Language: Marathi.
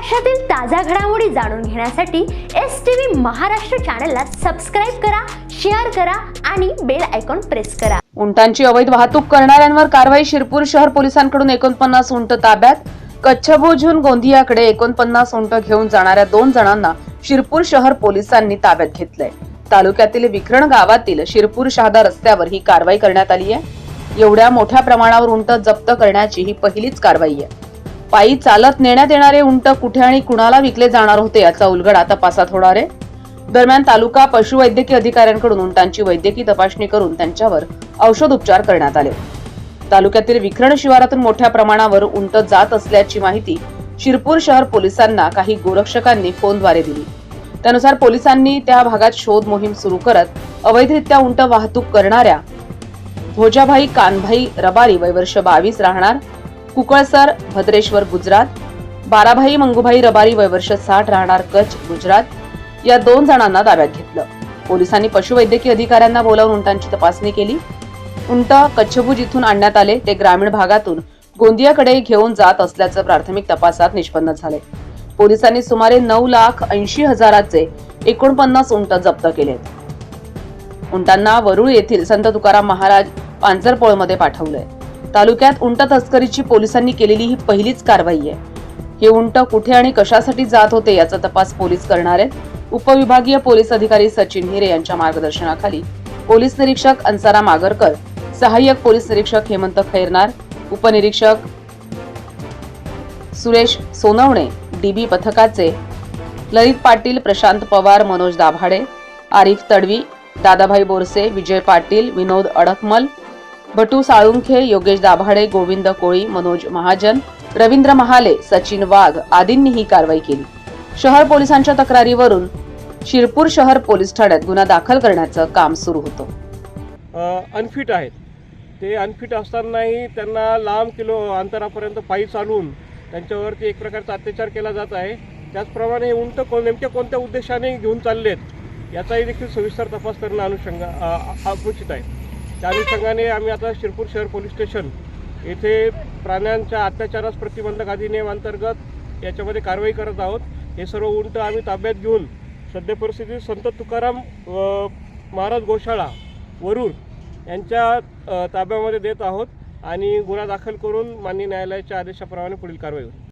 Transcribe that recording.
महाराष्ट्रातील ताज्या घडामोडी जाणून घेण्यासाठी एस टी व्ही महाराष्ट्र चॅनलला सबस्क्राईब करा शेअर करा आणि बेल आयकॉन प्रेस करा. उंटांची अवैध वाहतूक करणाऱ्यांवर कारवाई शिरपूर शहर पोलिसांकडून एकोणपन्नास उंट ताब्यात. कच्छभोजून गोंदियाकडे एकोणपन्नास उंट घेऊन जाणाऱ्या दोन जणांना शिरपूर शहर पोलिसांनी ताब्यात घेतलंय. तालुक्यातील विखरण गावातील शिरपूर शहादा रस्त्यावर ही कारवाई करण्यात आली आहे एवढ्या मोठ्या प्रमाणावर उंट जप्त करण्याची ही पहिलीच कारवाई आहे. पायी चालत नेण्यात येणारे उंट कुठे आणि कुणाला विकले जाणार होते याचा उलगडा तपासात होणार आहे. दरम्यान तालुका पशुवैद्यकीय अधिकाऱ्यांकडून उंटांची वैद्यकीय तपासणी करून त्यांच्यावर औषध उपचार करण्यात आले. तालुक्यातील विखरण शिवारातून मोठ्या प्रमाणावर उंट जात असल्याची माहिती शिरपूर शहर पोलिसांना काही गोरक्षकांनी फोनद्वारे दिली. त्यानुसार पोलिसांनी त्या भागात शोध मोहीम सुरू करत अवैधरित्या उंट वाहतूक करणाऱ्या भोजाभाई कानभाई रबारी वय वर्ष बावीस राहणार कुकळसर भद्रेश्वर गुजरात बाराभाई मंगुभाई रबारी वयवर्ष साठ राहणार कच्छ गुजरात या दोन जणांना ताब्यात घेतलं. पोलिसांनी पशुवैद्यकीय अधिकाऱ्यांना बोलावून उंटांची तपासणी केली. उंट कच्छभुज इथून आणण्यात आले. ते ग्रामीण भागातून गोंदियाकडे घेऊन जात असल्याचं प्राथमिक तपासात निष्पन्न झाले. पोलिसांनी सुमारे नऊ लाख ऐंशी हजाराचे एकोणपन्नास उंट जप्त केलेत उंटांना वरुळ येथील संत तुकाराम महाराज पांजरपोळमध्ये पाठवलंय. तालुक्यात उंट तस्करीची पोलिसांनी केलेली ही पहिलीच कारवाई आहे. हे उंट कुठे आणि कशासाठी जात होते याचा तपास पोलीस करणार आहेत. उपविभागीय पोलीस अधिकारी सचिन हिरे यांच्या मार्गदर्शनाखाली पोलीस निरीक्षक अंसारा आगरकर सहाय्यक पोलीस निरीक्षक हेमंत खैरनार उपनिरीक्षक सुरेश सोनवणे डीबी पथकाचे ललित पाटील प्रशांत पवार मनोज दाभाडे आरिफ तडवी दादाभाई बोरसे विजय पाटील विनोद अडकमल भटू साळुंखे योगेश दाभाडे गोविंद कोळी मनोज महाजन रवींद्र महाले सचिन वाघ आदींनी ही कारवाई केली. शहर पोलिसांच्या तक्रारीवरून शिरपूर शहर पोलीस ठाण्यात गुन्हा दाखल करण्याचं काम सुरू होतं. अनफिट आहेत. ते अनफिट असतानाही त्यांना लांब किलो अंतरापर्यंत पायी चालून त्यांच्यावरती एक प्रकारचा अत्याचार केला जात आहे. त्याचप्रमाणे हे उंट कोण नेमक्या कोणत्या उद्देशाने घेऊन चाललेत याचाही देखील सविस्तर तपास करणं अनुषंगा अपेक्षित आहे. त्या अनुषंगाने आम्ही आता शिरपूर शहर पोलीस स्टेशन येथे प्राण्यांच्या अत्याचारास प्रतिबंधक अधिनियम अंतर्गत याच्यामध्ये कारवाई करत आहोत. हे सर्व उंट आम्ही ताब्यात घेऊन सध्या परिस्थितीत संत तुकाराम महाराज गोशाळा वरूर यांच्या ताब्यामध्ये देत आहोत आणि गुन्हा दाखल करून माननीय न्यायालयाच्या आदेशाप्रमाणे पुढील कारवाई होईल.